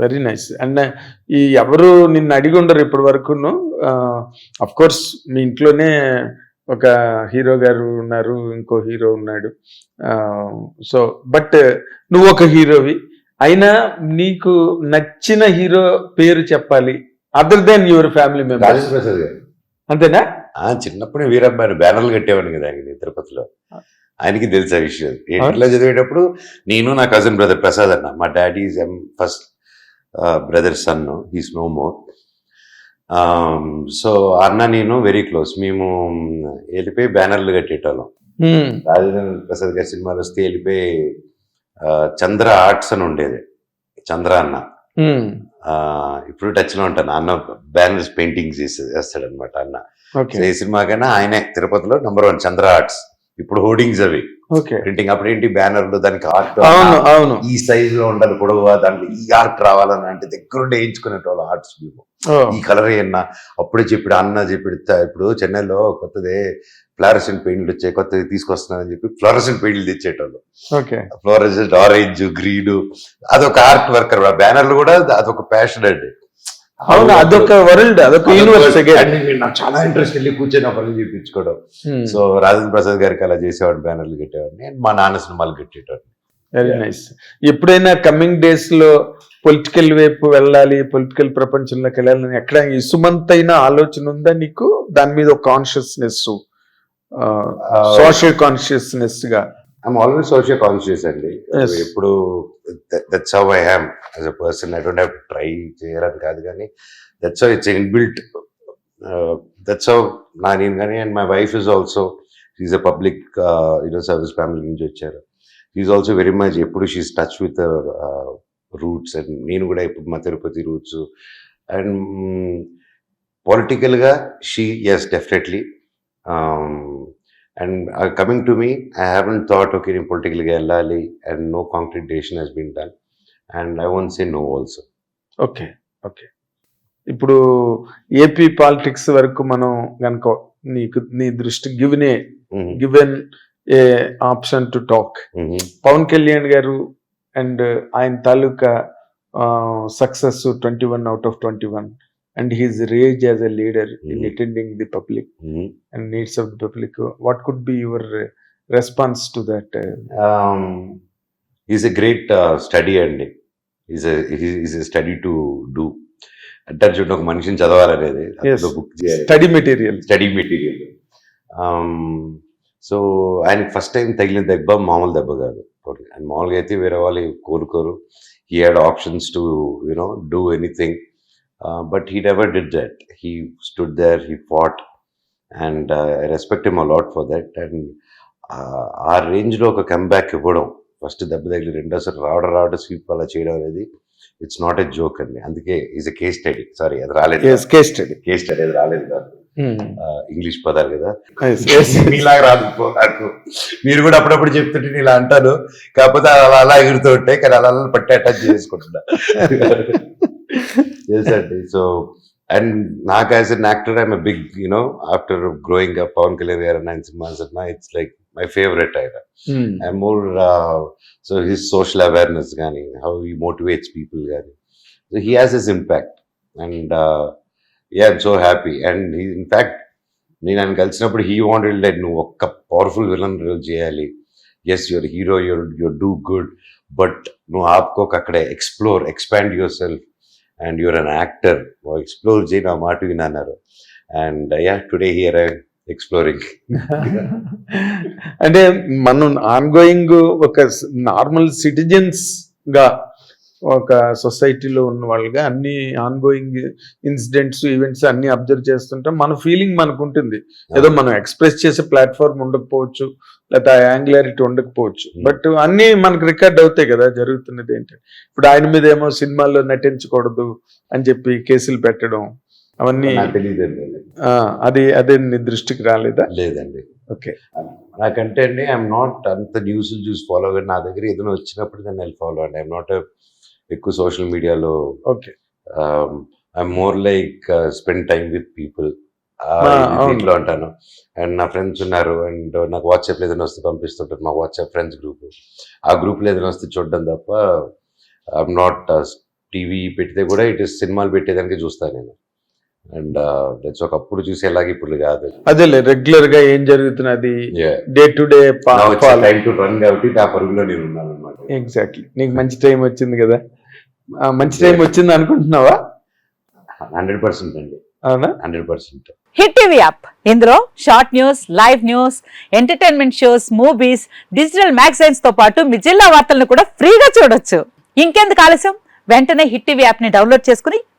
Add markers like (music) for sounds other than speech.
Very nice and ఈ ఎవరు నిన్ను అడిగి ఉండరు ఇప్పటి వరకును అఫ్ కోర్స్ మీ ఇంట్లోనే ఒక హీరో గారు ఉన్నారు ఇంకో హీరో ఉన్నాడు. సో బట్ నువ్వు ఒక హీరోవి. అయినా నీకు నచ్చిన హీరో పేరు చెప్పాలి. Other than your family member Prasad గారు. అంతేనా? ఆ, చిన్నప్పుడు వీరబ్బాయి బ్యానర్లు కట్టేవాడిని కదా ఆయన తిరుపతిలో. ఆయనకి తెలుసు ఆ విషయం. ఇంట్లో చదివేటప్పుడు నేను నా కజిన్ బ్రదర్ ప్రసాద్ అన్న. మా daddy first brother son he's no more so అన్న నేను వెరీ క్లోజ్ మేము వెళ్ళిపోయి బ్యానర్లు కట్టేటోళ్ళం. Hmm. రాజేంద్ర ప్రసాద్ గారి సినిమాలు వస్తే వెళ్ళిపోయి చంద్ర ఆర్ట్స్ అని ఉండేది. చంద్ర అన్న. Hmm. ఇప్పుడు టచ్లో ఉంటాను. అన్న బ్యానర్స్ పెయింటింగ్స్ చేస్తాడు అనమాట అన్న. ఏ సినిమాకైనా ఆయనే తిరుపతిలో నెంబర్ వన్ చంద్ర ఆర్ట్స్. ఇప్పుడు హోర్డింగ్స్ అవి. ప్రింటింగ్ అప్పుడు ఏంటి? బ్యానర్లు దానికి ఆర్ట్ అవును అవును. ఈ సైజ్లో ఉండాలి పొడవు దాంట్లో ఈ ఆర్ట్ రావాలని అంటే దగ్గరుండి వేయించుకునేటోళ్ళు ఆర్ట్స్ మేము. ఈ కలర్ అన్న అప్పుడే చెప్పాడు అన్న చెప్పాడు "త- ఇప్పుడు చెన్నైలో కొత్తదే ఫ్లారసెంట్ పెయింట్లు వచ్చాయి కొత్తది తీసుకొస్తున్నానని చెప్పి ఫ్లోరసెంట్ పెయింట్లు తెచ్చేటోళ్ళు. ఫ్లోరసెంట్ ఆరెంజ్ గ్రీన్ అదొక ఆర్ట్ వర్కర్ బ్యానర్లు కూడా అదొక ప్యాషన్ అండి. అవును? అదొక వరల్డ్ అదొక యూనివర్స్ నాకు చాలా ఇంట్రెస్ట్ వెళ్ళి కూర్చొని ఆ పనులు చూపించుకోవడం. సో రాజేంద్ర ప్రసాద్ గారికి అలా చేసేవాడు బ్యానర్లు కట్టేవాడు నేను మా నాన్న సినిమాలు కట్టేటోడు వెరీ నైస్ ఎప్పుడైనా కమింగ్ డేస్లో పొలిటికల్ వైపు వెళ్ళాలి పొలిటికల్ ప్రపంచంలోకి వెళ్ళాలని ఎక్కడ ఈ సుమంతైన ఆలోచన ఉందా నీకు? దాని మీద ఒక కాన్షియస్నెస్ సోషల్ కాన్షియస్నెస్గా. ఐఎమ్ ఆల్వేస్ సోషల్ కాన్షియస్ అండి. ఎప్పుడు that's how I am as a person I don't have try చేయాలని కాదు కానీ that's how it's inbuilt that's how నా నేను కానీ and my wife is also is a public you know service family నుంచి వచ్చారు. ఈజ్ ఆల్సో వెరీ మచ్ ఎప్పుడు she's touch with roots and నేను కూడా ఇప్పుడు మా తిరుపతి రూట్స్ అండ్ పొలిటికల్గా she is definitely and coming to me I haven't thought okay నేను పొలిటికల్గా వెళ్ళాలి and no concrete decision he's been done and I won't say no also okay okay ఇప్పుడు AP politics వరకు మనం గనుక నీకు నీ దృష్టి given a given a option to talk Pavan Kalyan గారు అండ్ ఆయన తాలూకా success twenty one out of twenty one and his raise as a leader in Mhm. Attending the public and needs of the public. What could be your response to that is a great study అండి. Is is a study to do అంటారు చూడండి ఒక మనిషిని చదవాలనేది. Book study material study material so ఆయనకి first time తగిలిన దెబ్బ మామూలు దెబ్బ కాదు. అండ్ మామూలుగా అయితే వేరే వాళ్ళు కోరుకోరు he had options to you know do anything but he never did that he stood there he fought and I respect him a lot for that and ఆ రేంజ్లో ఒక కంబ్యాక్ ఇవ్వడం ఫస్ట్ దెబ్బ తగిలి రెండోసారి రావడం రావడం స్వీప్ అలా చేయడం అనేది ఇట్స్ నాట్ ఎ జోక్ అండి. అందుకే is a case study sorry అది రాలేదు కేస్ స్టడీ కేస్ స్టడీ అది రాలేదు నాకు ఇంగ్లీష్ పదాలు కదా. Hmm. మీలాగా రాదు పో నాకు. మీరు కూడా అప్పుడప్పుడు చెప్తుంటే నేను ఇలా అంటాను. కాకపోతే అలా అలా ఎగురుతూ ఉంటాయి కానీ అలా అలా పట్టి అటాచ్ చేసుకుంటున్నా. (laughs) అండి సో అండ్ నాకు as an actor I'm big you know after growing up Pavan Kalyan గారు నైన్ సినిమాస్ అన్నా ఇట్స్ లైక్ మై ఫేవరెట్ ఆయన. Hmm. I'm more so his social awareness కానీ హౌ హీ మోటివేట్స్ పీపుల్ కానీ so he has his impact. And I'm so happy. And in fact నేను ఆయన కలిసినప్పుడు he wanted like నువ్వు ఒక్క powerful villain role చేయాలి. Yes your hero your your do good but నువ్వు ఆపుకోక అక్కడే explore expand yourself and your an actor explore చేయి నా మాట వినన్నారు and yeah today here I exploring అంటే మనం ఆన్గోయింగ్ ఒక నార్మల్ సిటిజన్స్గా ఒక సొసైటీలో ఉన్న వాళ్ళుగా అన్ని ఆన్గోయింగ్ ఇన్సిడెంట్స్ ఈవెంట్స్ అన్ని అబ్జర్వ్ చేస్తుంటే. మన ఫీలింగ్ మనకు ఉంటుంది ఏదో మనం ఎక్స్ప్రెస్ చేసే ప్లాట్ఫామ్ ఉండకపోవచ్చు లేకపోతే ఆ యాంగులారిటీ ఉండకపోవచ్చు. Hmm. బట్ అన్ని మనకు రికార్డ్ అవుతాయి కదా జరుగుతున్నది ఏంటంటే. ఇప్పుడు ఆయన మీద ఏమో సినిమాల్లో నటించకూడదు అని చెప్పి కేసులు పెట్టడం అవన్నీ అది. అదే నీ దృష్టికి రాలేదా? లేదండి. ఓకే. నాకంటే అండి ఐఎమ్ నాట్ అంత న్యూస్ చూసి ఫాలో నా దగ్గర ఏదైనా వచ్చినప్పుడు దాన్ని ఫాలో అండి ఐఎమ్ నాట్ ఎక్కువ సోషల్ మీడియాలో okay. I'm more like spend time with people. దీంట్లో అంటాను. అండ్ నా ఫ్రెండ్స్ ఉన్నారు అండ్ నాకు వాట్సాప్ ఏదైనా వస్తే పంపిస్తుంటారు. మా వాట్సాప్ ఫ్రెండ్స్ గ్రూప్ ఆ గ్రూప్లో ఏదైనా వస్తే చూడడం తప్ప ఐఎమ్ నాట్ టీవీ పెడితే కూడా ఇటు సినిమాలు పెట్టేదానికి చూస్తాను నేను. అండ్ దట్స్ ఒకప్పుడు చూసేలాగా ఇప్పుడు కాదు. అదేలే రెగ్యులర్గా ఏం జరుగుతున్నది? Day to day time to run కాబట్టి ఆ పరుగులో నేను ఉన్నాను అనమాట ఎగ్జాక్ట్లీ నీకు మంచి టైం వచ్చింది కదా? మంచి టైం వచ్చింది అనుకుంటున్నావా? హండ్రెడ్ పర్సెంట్ అండి. అవునా? Hundred percent. Hit TV app ఇందులో short news live news entertainment shows movies digital మ్యాగజైన్స్తో పాటు మీ జిల్లా వార్తలను కూడా ఫ్రీగా చూడొచ్చు. ఇంకెందుకు ఆలస్యం? వెంటనే హిట్ టీవీ యాప్ని డౌన్లోడ్ చేసుకుని